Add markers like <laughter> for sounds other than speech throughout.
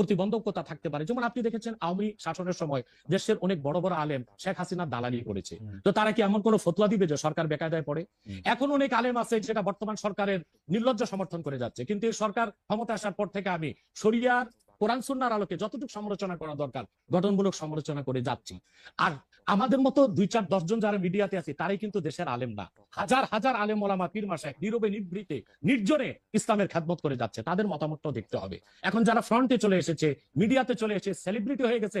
প্রতিবন্ধকতা থাকতে পারে। যেমন আপনি দেখেছেন আওয়ামী শাসনের সময় দেশের অনেক বড় বড় আলেম শেখ হাসিনা দালালি করেছে। তো তারা কি এমন কোন ফতুয়া দিবে যে সরকার বেকায়দায় পড়ে? এখন অনেক আলেম আছে যেটা বর্তমান সরকারের নির্লজ্জ সমর্থন করে যাচ্ছে। কিন্তু এই সরকার ক্ষমতা আসার পর থেকে আমি শরিয়ার কোরআন সুন্নার আলোকে যতটুকু সমালোচনা করা দরকার, গঠনমূলক সমালোচনা করে যাচ্ছি। আর আমাদের মতো দুই চার দশজন যারা মিডিয়াতে আছে, তারাই কিন্তু দেশের আলেম না। হাজার হাজার আলেম ওলামা পীর মাসায় নীরবে নিভৃতে নির্জনে ইসলামের খ্যাতমত করে যাচ্ছে। তাদের মতামতটাও দেখতে হবে। এখন যারা ফ্রন্টে চলে এসেছে মিডিয়াতে চলে এসে সেলিব্রিটি হয়ে গেছে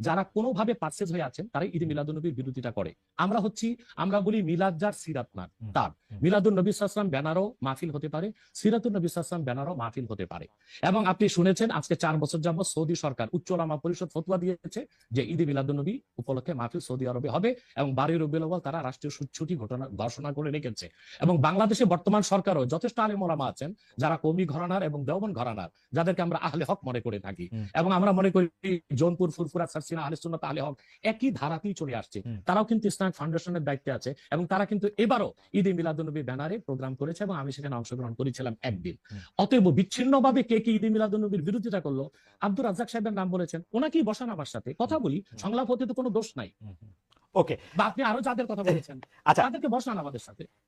যারা কোনোভাবে পার্সেজ হয়ে আছেন তারাই ঈদ মিলাদুল নবীর বিরোধিতা করে। আমরা হচ্ছি আমরা বলি মিলাদ যার সিরাত না তার। মিলাদুল নবী সাল্লাম ব্যানারও মাহফিল হতে পারে সিরাতুল নবী সাল্লাম ব্যানারও মাহফিল হতে পারে। এবং আপনি শুনেছেন আজকে চার বছর যাবত সৌদি সরকার উচ্চ ওলামা পরিষদ ফতুয়া দিয়েছে যে ঈদ মিলাদুল নবী উপলক্ষে মাহফিল সৌদি আরবে হবে এবং বারোই রবিউল তারা রাষ্ট্রীয় সু- ছুটি ঘটনা ঘোষণা করে রেখেছে। এবং বাংলাদেশে বর্তমান সরকারও যথেষ্ট আলেম ওলামা আছেন যারা কৌমি ঘরানার এবং দেওবন ঘরানার যাদেরকে আমরা আহলে হক মনে করে থাকি। এবং আমরা মনে করি জৌনপুর ফুরফুরা হাসিনা আলী সুন্নত আলী হক একই ধারাতেই চলে আসছে। তারাও কিন্তু ইসলামিক ফাউন্ডেশনের দায়িত্বে আছে এবং তারা কিন্তু এবারও ঈদ এ মিলাদুন্নবী ব্যানারে প্রোগ্রাম করেছে এবং আমি সেখানে অংশগ্রহণ করেছিলাম একদিন। অতএব বিচ্ছিন্নভাবে কে কে ঈদ এ মিলাদুন্নবীর বিরোধিতা করল আব্দুর রাজ্জাক সাহেবের নাম বলেছেন ওনাকেই বসান আমার সাথে। কথা বলি সংলাপ হতে তো কোনো দোষ নাই। ওকে। বা আপনি আরও যাদের কথা <laughs> বলেছেন আচ্ছা। তাদেরকে বসান আমাদের সাথে।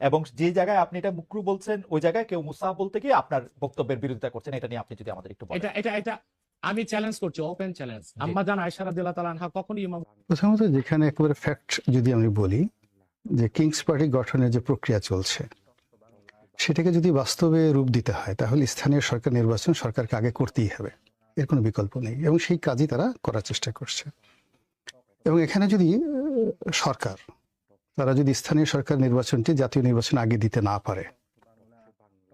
এবং যে জায়গায় আপনি এটা মুকরু বলছেন ওই জায়গায় কেউ মুসাহ বলতে গিয়ে আপনার বক্তব্যের বিরোধিতা করছেন এটা নিয়ে আপনি যদি আমাদের একটু এটা এটা এটা আমি চ্যালেঞ্জ করছি ওপেন চ্যালেঞ্জ আম্মা জান আয়সা রাদিয়াল্লাহু তাআলা আনহা কখনই ইমাম প্রথমত যেখানে একেবারে ফ্যাক্ট যদি আমি বলি যে কিংস পার্টি গঠনের যে প্রক্রিয়া চলছে সেটাকে যদি বাস্তবে রূপ দিতে হয় তাহলে স্থানীয় সরকার নির্বাচন সরকারকে আগে করতেই হবে। এর কোনো বিকল্প নেই। এবং সেই কাজই তারা করার চেষ্টা করছে। এবং এখানে যদি সরকার তারা যদি স্থানীয় সরকার নির্বাচনটি জাতীয় নির্বাচন আগে দিতে না পারে।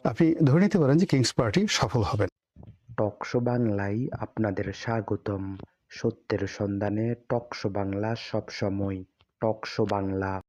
আপনি ধরে নিতে পারেন যে কিংস পার্টি সফল হবেন। টকশো বাংলায় আপনাদের স্বাগতম। সত্যের সন্ধানে টকশো বাংলা সবসময়। Talk show Bangla.